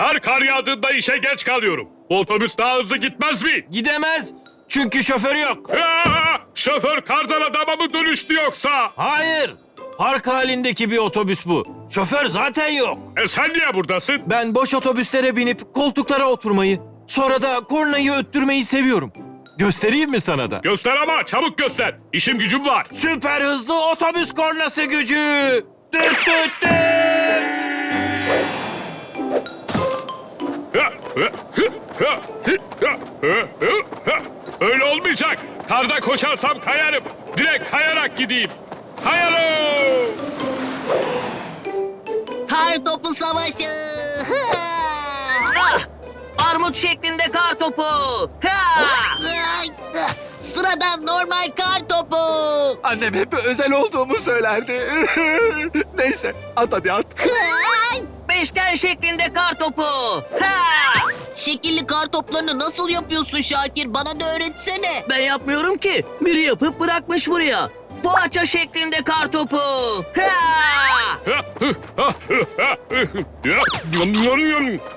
Her kar yağdığında işe geç kalıyorum. Bu otobüs daha hızlı gitmez mi? Gidemez. Çünkü şoförü yok. Aa, şoför kardan adama mı dönüştü yoksa? Hayır. Park halindeki bir otobüs bu. Şoför zaten yok. E sen niye buradasın? Ben boş otobüslere binip koltuklara oturmayı, sonra da kornayı öttürmeyi seviyorum. Göstereyim mi sana da? Göster ama çabuk göster. İşim gücüm var. Süper hızlı otobüs kornası gücü. Düt düt düt. Öyle olmayacak. Karda koşarsam kayarım. Direkt kayarak gideyim. Kayarım. Kar topu savaşı. Ah! Armut şeklinde kar topu. Sıradan normal kar topu. Annem hep özel olduğumu söylerdi. Neyse at hadi at. Beşgen şeklinde kar topu. Ha! Şekilli kar toplarını nasıl yapıyorsun Şakir? Bana da öğretsene. Ben yapmıyorum ki. Biri yapıp bırakmış buraya. Poğaça şeklinde kar topu. Ha!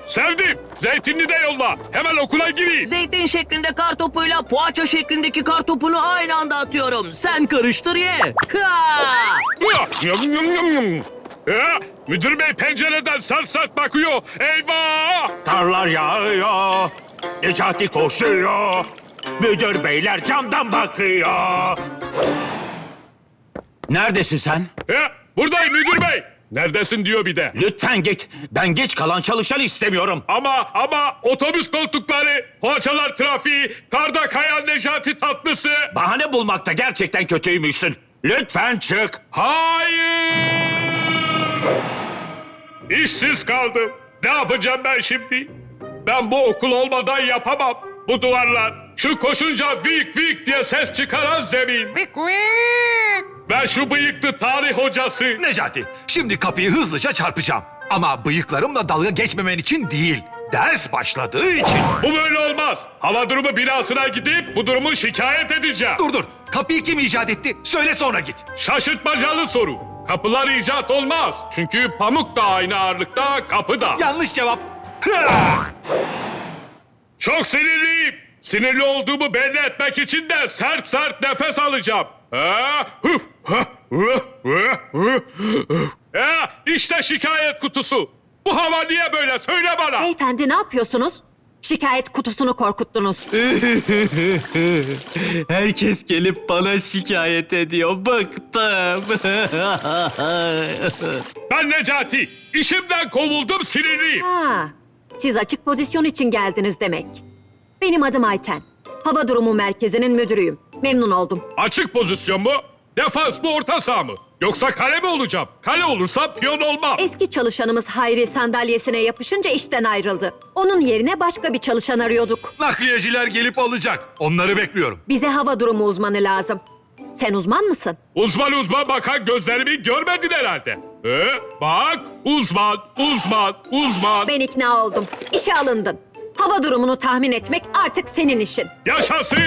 Sevdim. Zeytinli de yolla. Hemen okula gireyim. Zeytin şeklinde kar topuyla poğaça şeklindeki kar topunu aynı anda atıyorum. Sen karıştır ye. Ha! Ya, müdür bey pencereden sert sert bakıyor. Eyvah! Karlar yağıyor. Necati koşuyor. Müdür beyler camdan bakıyor. Neredesin sen? Ya, buradayım müdür bey. Neredesin diyor bir de. Lütfen git. Ben geç kalan çalışan istemiyorum. Ama ama otobüs koltukları, poğaçalar trafiği, karda kayan Necati tatlısı. Bahane bulmakta gerçekten kötüymüşsün. Lütfen çık. Hayır! İşsiz kaldım. Ne yapacağım ben şimdi? Ben bu okul olmadan yapamam. Bu duvarlar, şu koşunca vik vik diye ses çıkaran zemin. Ben şu bıyıklı tarih hocası. Necati şimdi kapıyı hızlıca çarpacağım. Ama bıyıklarımla dalga geçmemen için değil. Ders başladığı için. Bu böyle olmaz. Hava durumu binasına gidip bu durumu şikayet edeceğim. Dur dur. Kapıyı kim icat etti? Söyle sonra git. Şaşırtmacalı soru. Kapılar icat olmaz. Çünkü pamuk da aynı ağırlıkta, kapı da. Yanlış cevap. Çok sinirliyim. Sinirli olduğumu belli etmek için de sert sert nefes alacağım. Ha, işte şikayet kutusu. Bu hava niye böyle? Söyle bana. Beyefendi ne yapıyorsunuz? Şikayet kutusunu korkuttunuz. Herkes gelip bana şikayet ediyor. Bıktım. Ben Necati. İşimden kovuldum sinirliyim. Ha, siz açık pozisyon için geldiniz demek. Benim adım Ayten. Hava Durumu Merkezi'nin müdürüyüm. Memnun oldum. Açık pozisyon mu? Defans mı orta saha mı? Yoksa kale mi olacağım? Kale olursam piyon olmam. Eski çalışanımız Hayri sandalyesine yapışınca işten ayrıldı. Onun yerine başka bir çalışan arıyorduk. Nakliyeciler gelip alacak. Onları bekliyorum. Bize hava durumu uzmanı lazım. Sen uzman mısın? Uzman uzman bakan gözlerimi görmedin herhalde. Ee, bak uzman, uzman, uzman. Ben ikna oldum. İşe alındın. Hava durumunu tahmin etmek artık senin işin. Yaşasın.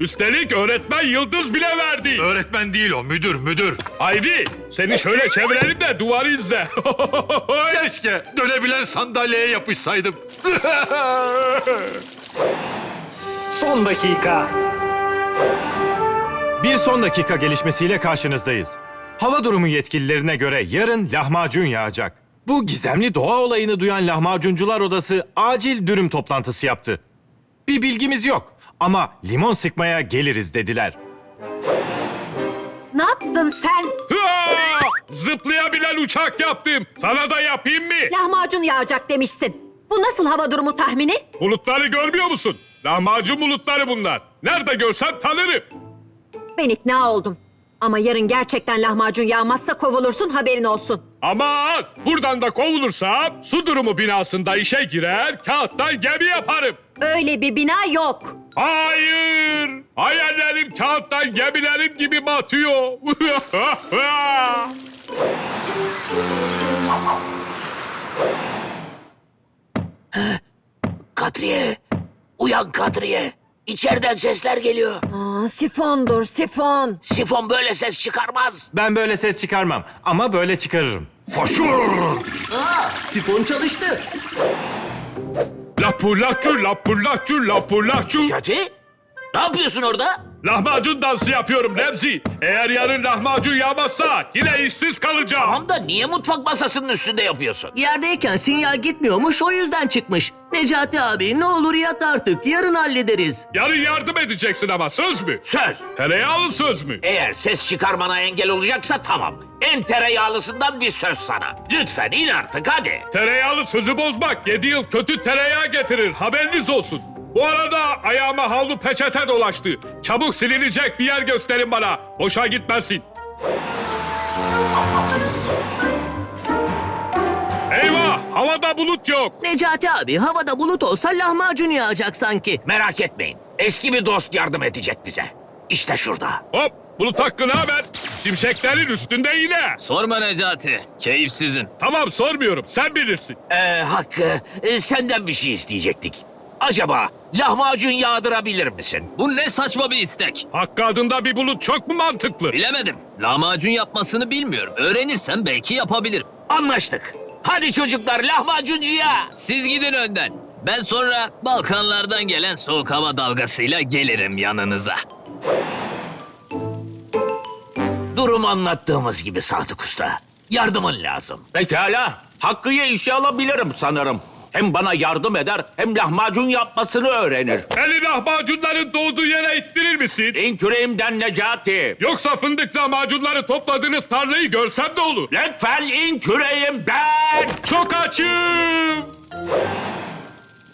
Üstelik öğretmen yıldız bile verdi. Öğretmen değil o müdür müdür. Haydi seni şöyle çevirelim de duvarı izle. Keşke dönebilen sandalyeye yapışsaydım. Son dakika. Bir son dakika gelişmesiyle karşınızdayız. Hava durumu yetkililerine göre yarın lahmacun yağacak. Bu gizemli doğa olayını duyan lahmacuncular odası acil dürüm toplantısı yaptı. Bir bilgimiz yok ama limon sıkmaya geliriz dediler. Ne yaptın sen? Hıa! Zıplayabilen uçak yaptım. Sana da yapayım mı? Lahmacun yağacak demişsin. Bu nasıl hava durumu tahmini? Bulutları görmüyor musun? Lahmacun bulutları bunlar. Nerede görsem tanırım. Ben ikna oldum. Ama yarın gerçekten lahmacun yağmazsa kovulursun haberin olsun. Aman buradan da kovulursam su durumu binasında işe girer kağıttan gemi yaparım. Öyle bir bina yok. Hayır! Hayallerim kağıttan gemilerim gibi batıyor. Kadriye. Uyan Kadriye. İçeriden sesler geliyor. Aa, sifondur sifon. Sifon böyle ses çıkarmaz. Ben böyle ses çıkarmam ama böyle çıkarırım. Aa, sifon çalıştı. Lapulacu, lapulacu, lapulacu. Necati? Ne yapıyorsun orada? Lahmacun dansı yapıyorum Remzi. Eğer yarın lahmacun yağmazsa yine işsiz kalacağım. Tamam da niye mutfak masasının üstünde yapıyorsun? Yerdeyken sinyal gitmiyormuş o yüzden çıkmış. Necati abi ne olur yat artık yarın hallederiz. Yarın yardım edeceksin ama söz mü? Söz. Tereyağlı söz mü? Eğer ses çıkarmana engel olacaksa tamam. En tereyağlısından bir söz sana. Lütfen in artık hadi. Tereyağlı sözü bozmak 7 yıl kötü tereyağı getirir haberiniz olsun. Bu arada ayağıma havlu peçete dolaştı. Çabuk silinecek bir yer gösterin bana. Boşa gitmesin. Eyvah havada bulut yok. Necati abi havada bulut olsa lahmacun yağacak sanki. Merak etmeyin. Eski bir dost yardım edecek bize. İşte şurada. Hop bulut hakkı ne haber? Şimşeklerin üstünde yine. Sorma Necati. Keyifsizin. Tamam sormuyorum sen bilirsin. Ee, Hakkı, e, senden bir şey isteyecektik. Acaba lahmacun yağdırabilir misin? Bu ne saçma bir istek. Hakkı adında bir bulut çok mu mantıklı? Bilemedim. Lahmacun yapmasını bilmiyorum. Öğrenirsem belki yapabilirim. Anlaştık. Hadi çocuklar lahmacuncuya. Siz gidin önden. Ben sonra Balkanlardan gelen soğuk hava dalgasıyla gelirim yanınıza. Durum anlattığımız gibi Sadık Usta. Yardımın lazım. Pekala. Hakkı'yı işe alabilirim sanırım. Hem bana yardım eder hem lahmacun yapmasını öğrenir. Beni lahmacunların doğduğu yere ittirir misin? İn küreğimden Necati. Yoksa fındık lahmacunları topladığınız tarlayı görsem de olur. Lütfen in küreğimden. Çok açım.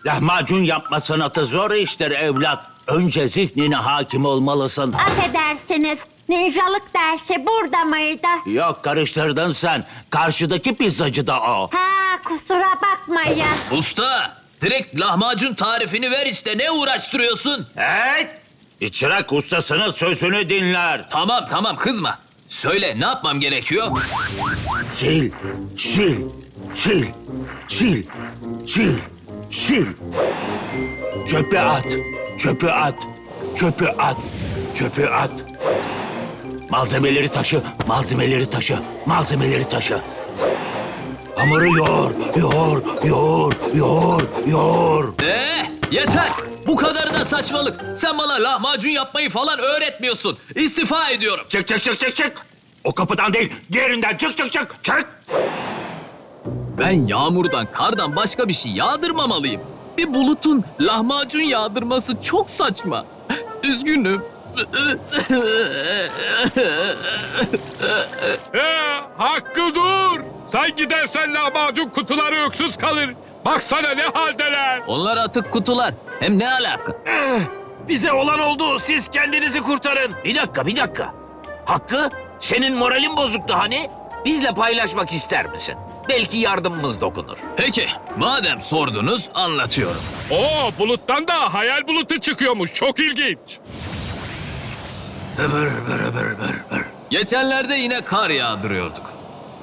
Lahmacun yapma sanatı zor iştir evlat. Önce zihnine hakim olmalısın. Affedersiniz, ninjalık dersi burada mıydı? Yok karıştırdın sen. Karşıdaki pizzacı da o. Ha, kusura bakmayın. Usta, direkt lahmacun tarifini ver işte. Ne uğraştırıyorsun? Hey! Çırak ustasının sözünü dinler. Tamam tamam kızma. Söyle ne yapmam gerekiyor? Sil, sil, sil, sil, sil, sil. Çöpe at, çöpe at, çöpe at, çöpe at. Malzemeleri taşı, malzemeleri taşı, malzemeleri taşı. Hamuru yoğur, yoğur, yoğur, yoğur, yoğur. Ee, yeter. Bu kadar da saçmalık. Sen bana lahmacun yapmayı falan öğretmiyorsun. İstifa ediyorum. Çık, çık, çık, çık, çık. O kapıdan değil, diğerinden çık, çık, çık, çık. Ben yağmurdan, kardan başka bir şey yağdırmamalıyım. Bir bulutun lahmacun yağdırması çok saçma. Üzgünüm. Ee, Hakkı dur. Sen gidersen lahmacun kutuları öksüz kalır. Baksana ne haldeler. Onlar atık kutular. Hem ne alaka? Bize olan oldu. Siz kendinizi kurtarın. Bir dakika, bir dakika. Hakkı, senin moralin bozuktu hani? Bizle paylaşmak ister misin? Belki yardımımız dokunur. Peki, madem sordunuz anlatıyorum. Oo buluttan da hayal bulutu çıkıyormuş. Çok ilginç. Geçenlerde yine kar yağdırıyorduk.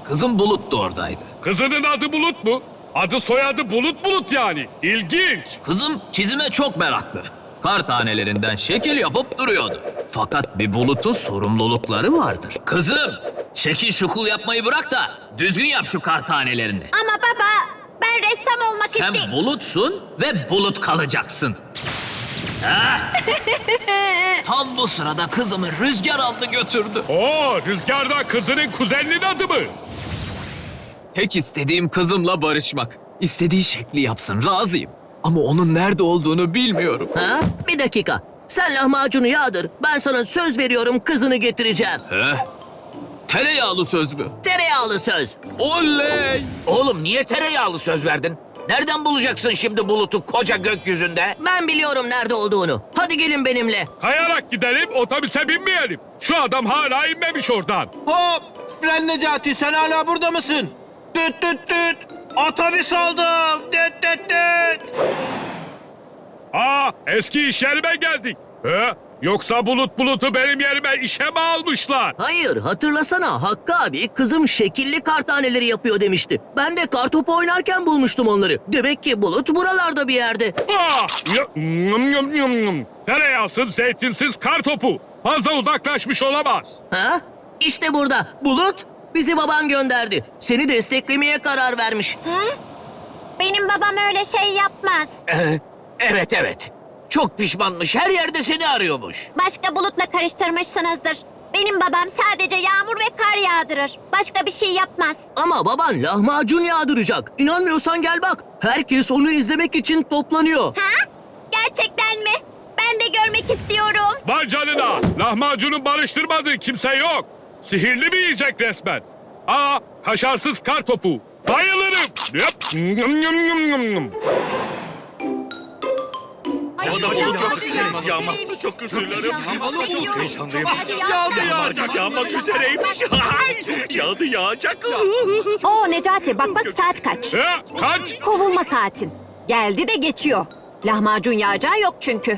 Kızım Bulut da oradaydı. Kızının adı Bulut mu? Adı soyadı Bulut Bulut yani. İlginç. Kızım çizime çok meraklı. Kar tanelerinden şekil yapıp duruyordu. Fakat bir bulutun sorumlulukları vardır. Kızım, şekil şukul yapmayı bırak da düzgün yap şu kar tanelerini. Ama baba, ben ressam olmak Sen istiyorum. bulutsun ve bulut kalacaksın. Ha? Tam bu sırada kızımı rüzgar aldı götürdü. Oo rüzgarda kızının kuzeninin adı mı? Tek istediğim kızımla barışmak. İstediği şekli yapsın, razıyım. Ama onun nerede olduğunu bilmiyorum. Ha? Bir dakika. Sen lahmacunu yağdır. Ben sana söz veriyorum kızını getireceğim. Eh? Tereyağlı söz mü? Tereyağlı söz. Oley! Oğlum niye tereyağlı söz verdin? Nereden bulacaksın şimdi bulutu koca gökyüzünde? Ben biliyorum nerede olduğunu. Hadi gelin benimle. Kayarak gidelim otobüse binmeyelim. Şu adam hala inmemiş oradan. Hop! Fren Necati sen hala burada mısın? Düt düt düt. Otobüs aldım. Düt düt düt. Aa eski iş yerime geldik. He? Yoksa bulut bulutu benim yerime işe mi almışlar? Hayır hatırlasana Hakkı abi kızım şekilli kar taneleri yapıyor demişti. Ben de kar topu oynarken bulmuştum onları. Demek ki bulut buralarda bir yerde. Ah! Yum, yum, yum, yum. Tereyağsız, zeytinsiz kar topu. Fazla uzaklaşmış olamaz. Ha? İşte burada. Bulut bizi baban gönderdi. Seni desteklemeye karar vermiş. Benim babam öyle şey yapmaz. Ee, evet evet. Çok pişmanmış. Her yerde seni arıyormuş. Başka bulutla karıştırmışsınızdır. Benim babam sadece yağmur ve kar yağdırır. Başka bir şey yapmaz. Ama baban lahmacun yağdıracak. İnanmıyorsan gel bak. Herkes onu izlemek için toplanıyor. Ha? Gerçekten mi? Ben de görmek istiyorum. Vay canına. Lahmacunun barıştırmadığı kimse yok. Sihirli bir yiyecek resmen. Aa kaşarsız kar topu. Bayılırım. Yap. Yum, yum, yum, yum, yum. O da çok Yağmazsa çok üzülürüm. Çok heyecanlıyım. Yağdı yağacak yağmak üzereymiş. Ay, Yağdı yağacak. Oo Necati bak bak saat kaç? Kaç? Kovulma saatin. Geldi de geçiyor. Lahmacun yağacağı yok çünkü.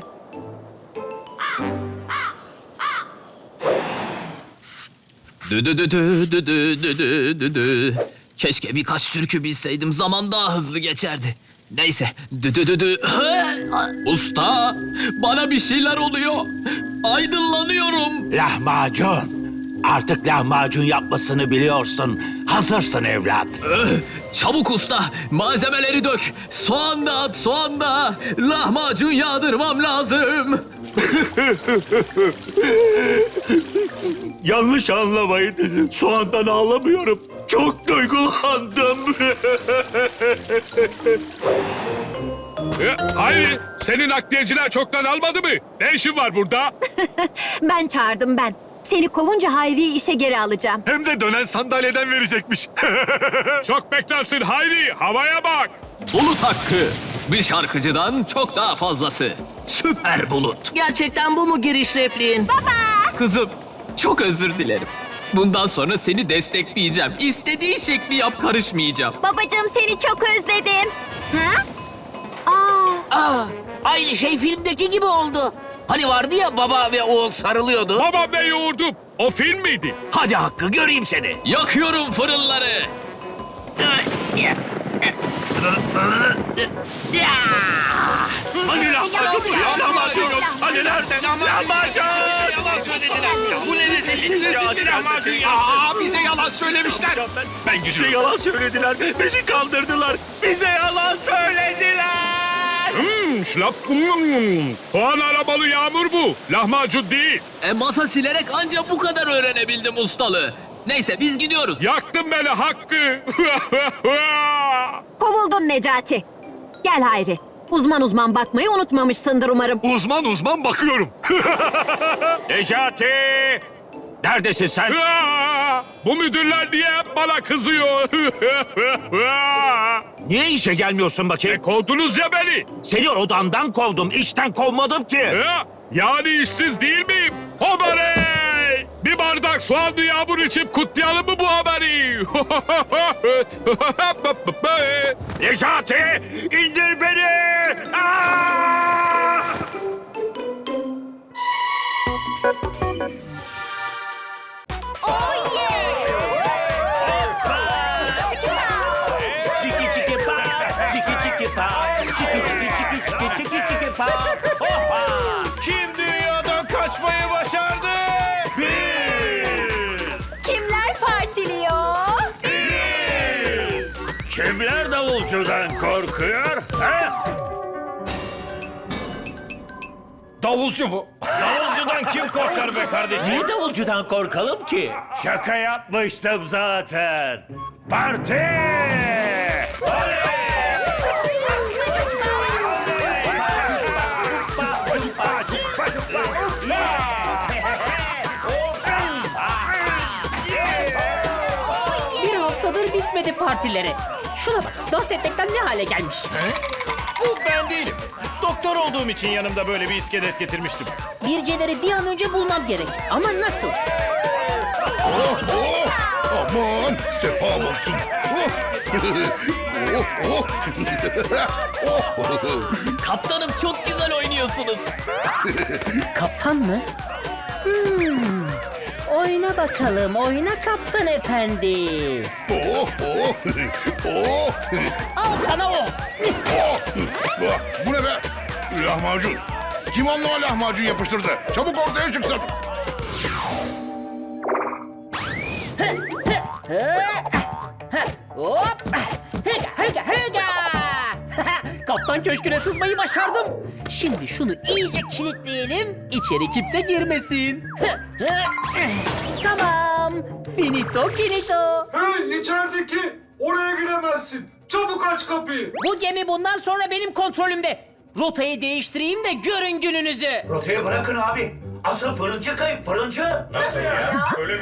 Dü dü dü dü dü dü dü dü dü dü. Keşke birkaç türkü bilseydim zaman daha hızlı geçerdi. Neyse. Dü dü dü dü. Usta bana bir şeyler oluyor. Aydınlanıyorum. Lahmacun. Artık lahmacun yapmasını biliyorsun. Hazırsın evlat. Çabuk usta malzemeleri dök. Soğan da at soğan da. Lahmacun yağdırmam lazım. Yanlış anlamayın. Soğandan ağlamıyorum. Çok duygulandım. Hayır. Senin nakliyeciler çoktan almadı mı? Ne işin var burada? Ben çağırdım ben. Seni kovunca Hayri'yi işe geri alacağım. Hem de dönen sandalyeden verecekmiş. Çok beklersin Hayri. Havaya bak. Bulut hakkı. Bir şarkıcıdan çok daha fazlası. Süper bulut. Gerçekten bu mu giriş repliğin? Kızım çok özür dilerim. Bundan sonra seni destekleyeceğim. İstediğin şekli yap karışmayacağım. Babacığım seni çok özledim. Ha? Aa, Aa, aynı şey filmdeki gibi oldu. Hani vardı ya baba ve oğul sarılıyordu. Babam ve yoğurdum. O film miydi? Hadi Hakkı göreyim seni. Yakıyorum fırınları. Hani lahmacun? Yağmur, Lahmacun yok. Hani nerede? Lahmacun. Yalan söylediler. Bu ne rezillik ya? Lahmacun Aa bize yalan söylemişler. Ben Bize yalan söylediler. Bizi kandırdılar. Bize yalan söylediler. Hmm, şlap. yum. Puan arabalı yağmur bu. Lahmacun değil. E masa silerek ancak bu kadar öğrenebildim ustalığı. Neyse biz gidiyoruz. Yaktın beni Hakkı. Kovuldun Necati. Gel Hayri. Uzman uzman bakmayı unutmamışsındır umarım. uzman uzman bakıyorum. Necati! Neredesin sen? Aa, Bu müdürler niye hep bana kızıyor? Niye işe gelmiyorsun e, bakayım? kovdunuz ya beni. Seni odandan kovdum. işten kovmadım ki. Ha, yani işsiz değil miyim? Haberey! Bir bardak soğanlı yağmur içip kutlayalım mı bu haberi? Necati! indir davulcudan korkuyor? Ha? Davulcu mu? Davulcudan kim korkar be kardeşim? Niye davulcudan korkalım ki? Şaka yapmıştım zaten. Parti! Bir haftadır bitmedi partileri. Şuna bak, dans etmekten ne hale gelmiş. Bu ben değilim. Doktor olduğum için yanımda böyle bir iskelet getirmiştim. Birceleri bir an önce bulmam gerek. Ama nasıl? Oh, oh. Aman sefam olsun. Oh. oh, oh. oh. Kaptanım çok güzel oynuyorsunuz. Kaptan mı? Hmm. Oyna bakalım, oyna kaptan efendi. Oh, oh. Oh. Al sana o. Oh. Ah, Bu ne be? Lahmacun. Kim onunla lahmacun yapıştırdı? Çabuk ortaya çıksın. Hop. Hıga hıga hıga. Kaptan köşküne sızmayı başardım. Şimdi şunu iyice kilitleyelim. İçeri kimse girmesin. tamam. Finito kinito. Hey içerideki oraya giremezsin. Çabuk aç kapıyı. Bu gemi bundan sonra benim kontrolümde. Rotayı değiştireyim de görün gününüzü. Rotayı bırakın abi. Asıl fırıncı kayıp fırıncı. Nasıl ya? Öyle bir olamaz.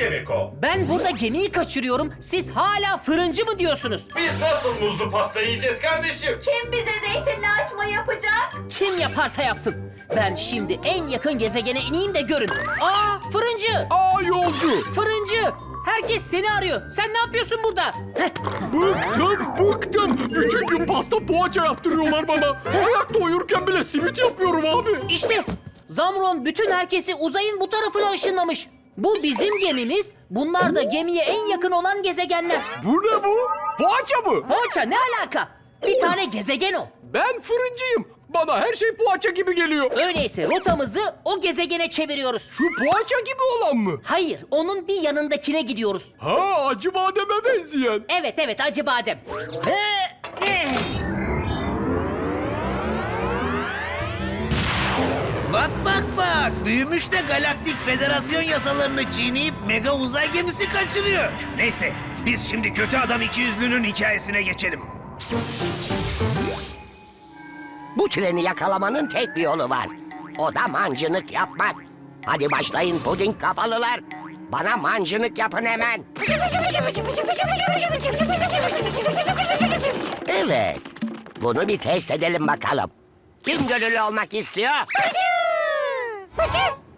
Ne demek o? Ben burada gemiyi kaçırıyorum. Siz hala fırıncı mı diyorsunuz? Biz nasıl muzlu pasta yiyeceğiz kardeşim? Kim bize zeytinli açma yapacak? Kim yaparsa yapsın. Ben şimdi en yakın gezegene ineyim de görün. Aa fırıncı. Aa yolcu. Fırıncı. Herkes seni arıyor. Sen ne yapıyorsun burada? Bıktım, bıktım. Bütün gün pasta poğaça yaptırıyorlar bana. Ayakta uyurken bile simit yapıyorum abi. İşte Zamron bütün herkesi uzayın bu tarafına ışınlamış. Bu bizim gemimiz. Bunlar da gemiye en yakın olan gezegenler. Bu ne bu? Poğaça mı? Poğaça ne alaka? Bir tane gezegen o. Ben fırıncıyım. Bana her şey poğaça gibi geliyor. Öyleyse rotamızı o gezegene çeviriyoruz. Şu poğaça gibi olan mı? Hayır, onun bir yanındakine gidiyoruz. Ha acı bademe benzeyen. Evet evet acı badem. Ee, eh. Bak bak bak. Büyümüş de Galaktik Federasyon yasalarını çiğneyip mega uzay gemisi kaçırıyor. Neyse biz şimdi kötü adam ikiyüzlünün hikayesine geçelim. Bu treni yakalamanın tek bir yolu var. O da mancınık yapmak. Hadi başlayın puding kafalılar. Bana mancınık yapın hemen. Evet. Bunu bir test edelim bakalım. Kim gönüllü olmak istiyor?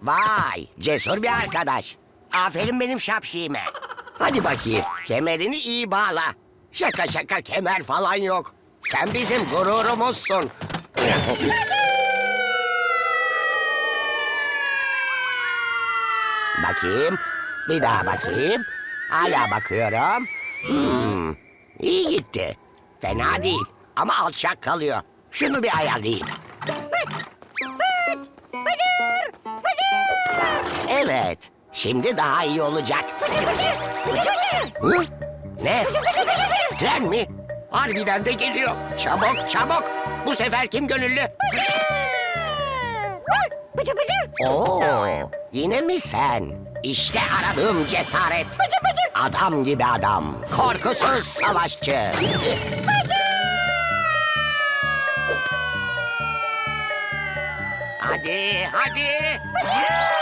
Vay, cesur bir arkadaş. Aferin benim şapşiğime. Hadi bakayım, kemerini iyi bağla. Şaka şaka kemer falan yok. Sen bizim gururumuzsun. bakayım, bir daha bakayım. Hala bakıyorum. Hmm, iyi gitti. Fena değil ama alçak kalıyor. Şunu bir ayarlayayım. Evet, şimdi daha iyi olacak. Ne? Tren mi? Harbiden de geliyor. Çabuk çabuk. Bu sefer kim gönüllü? Oo, yine mi sen? İşte aradığım cesaret. Adam gibi adam. Korkusuz savaşçı. Hadi, hadi. Hadi.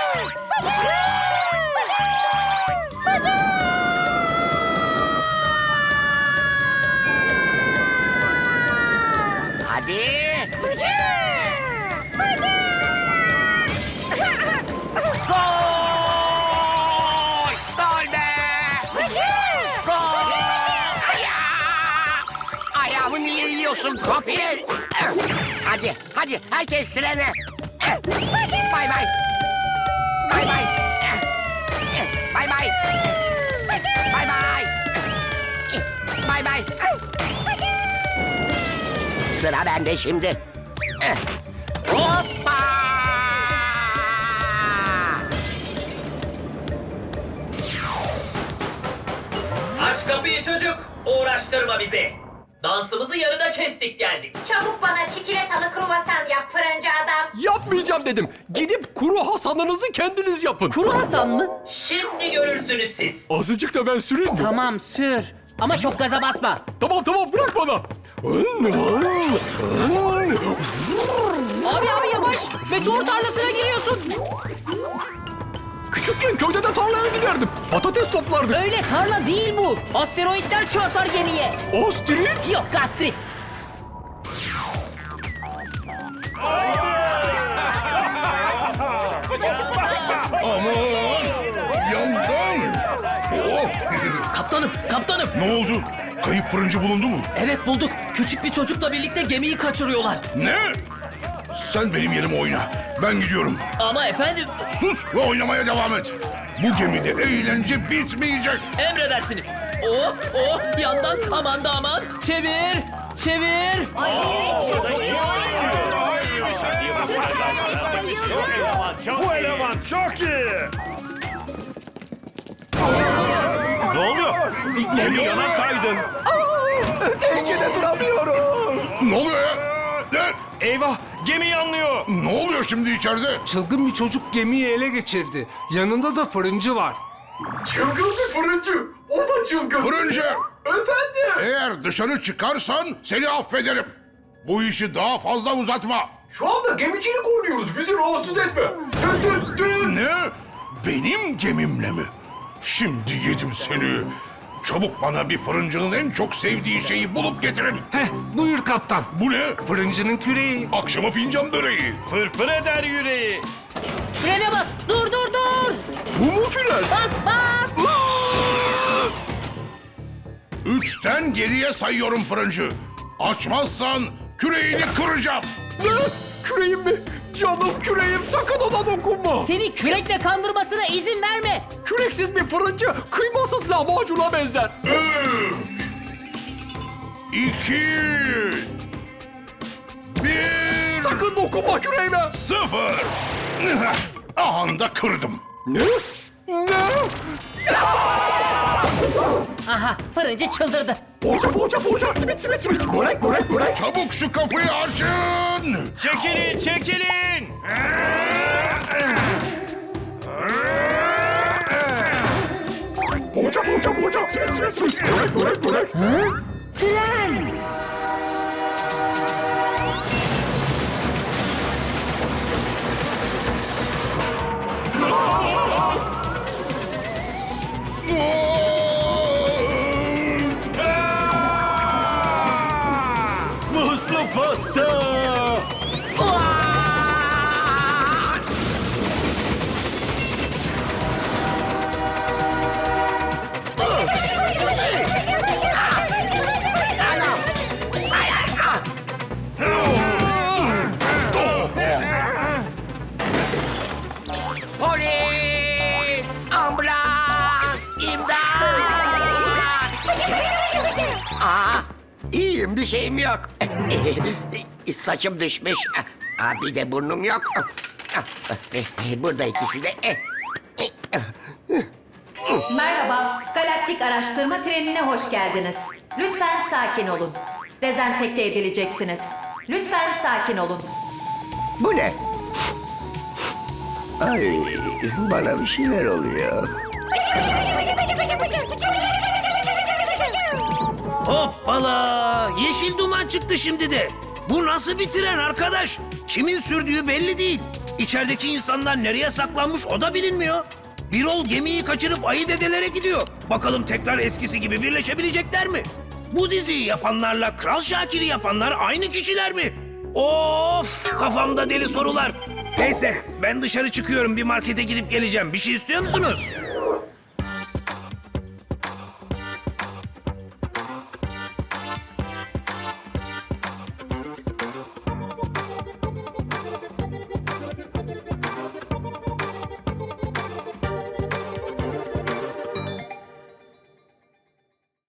Yiyorsun kopil? Hadi, hadi herkes trene. Bay bay. Bay bay. Bay bay. Bay bay. Bay bay. Sıra bende şimdi. Hoppa! Aç kapıyı çocuk. Uğraştırma bizi. Dansımızı yarıda kestik geldik. Çabuk bana çikolatalı kruvasan yap fırıncı adam. Yapmayacağım dedim. Gidip kuru hasanınızı kendiniz yapın. Kuru Hasan mı? Şimdi görürsünüz siz. Azıcık da ben süreyim mi? Tamam sür. Ama çok gaza basma. Tamam tamam bırak bana. Abi abi yavaş. Meteor tarlasına giriyorsun. Küçükken köyde de tarlaya giderdim. Patates toplardık. Öyle tarla değil bu. Asteroitler çarpar gemiye. Ostrit. Yok gastrit. Aman! Yandım! Oh! Kaptanım, kaptanım. ne oldu? Kayıp fırıncı bulundu mu? Evet bulduk. Küçük bir çocukla birlikte gemiyi kaçırıyorlar. Ne? Sen benim yerime oyna. Ben gidiyorum. Ama efendim Sus ve oynamaya devam et. Bu gemide eğlence bitmeyecek. emredersiniz. Oh oh yandan aman da aman. Çevir, çevir. Bu eleman çok iyi. Ne oluyor? Gemi yana kaydın. Dengede duramıyorum. Ne oluyor ya? Ne? Eyvah gemi yanlıyor. Ne oluyor şimdi içeride? Çılgın bir çocuk gemiyi ele geçirdi. Yanında da fırıncı var. Çılgın bir fırıncı. O da çılgın. Fırıncı! Efendim? Eğer dışarı çıkarsan seni affederim. Bu işi daha fazla uzatma. Şu anda gemicilik oynuyoruz. Bizi rahatsız etme. Dön dön dön. Ne? Benim gemimle mi? Şimdi yedim seni. Çabuk bana bir fırıncının en çok sevdiği şeyi bulup getirin. Heh buyur kaptan. Bu ne? Fırıncının küreği. Akşama fincan böreği. Fırfır eder yüreği. Frene bas. Dur dur dur. Bu mu fren? Bas bas. Üçten geriye sayıyorum fırıncı. Açmazsan küreğini kıracağım. Ne? Küreğim mi? Canım küreğim sakın ona dokunma. Seni kürekle kandırmasına izin verme. Küreksiz bir fırıncı kıymasız lahmacuna benzer. İki. Bir. Sakın dokunma küreğime. Sıfır. Ahanda kırdım. Ne? Ne? Aha fırıncı çıldırdı. Poğaça poğaça poğaça simit simit simit. Börek börek börek. Çabuk şu kapıyı açın. Çekilin çekilin. Poğaça poğaça poğaça simit simit simit. Börek börek börek. Tren. Muzlu iyiyim bir şeyim yok. Saçım düşmüş. Aa, bir de burnum yok. Burada ikisi de. Merhaba, Galaktik Araştırma Treni'ne hoş geldiniz. Lütfen sakin olun. Dezenfekte edileceksiniz. Lütfen sakin olun. Bu ne? Ay, bana bir şeyler oluyor. Hoppala! Yeşil duman çıktı şimdi de. Bu nasıl bir tren arkadaş? Kimin sürdüğü belli değil. İçerideki insanlar nereye saklanmış o da bilinmiyor. Birol gemiyi kaçırıp ayı dedelere gidiyor. Bakalım tekrar eskisi gibi birleşebilecekler mi? Bu diziyi yapanlarla Kral Şakir'i yapanlar aynı kişiler mi? Of kafamda deli sorular. Neyse ben dışarı çıkıyorum bir markete gidip geleceğim. Bir şey istiyor musunuz?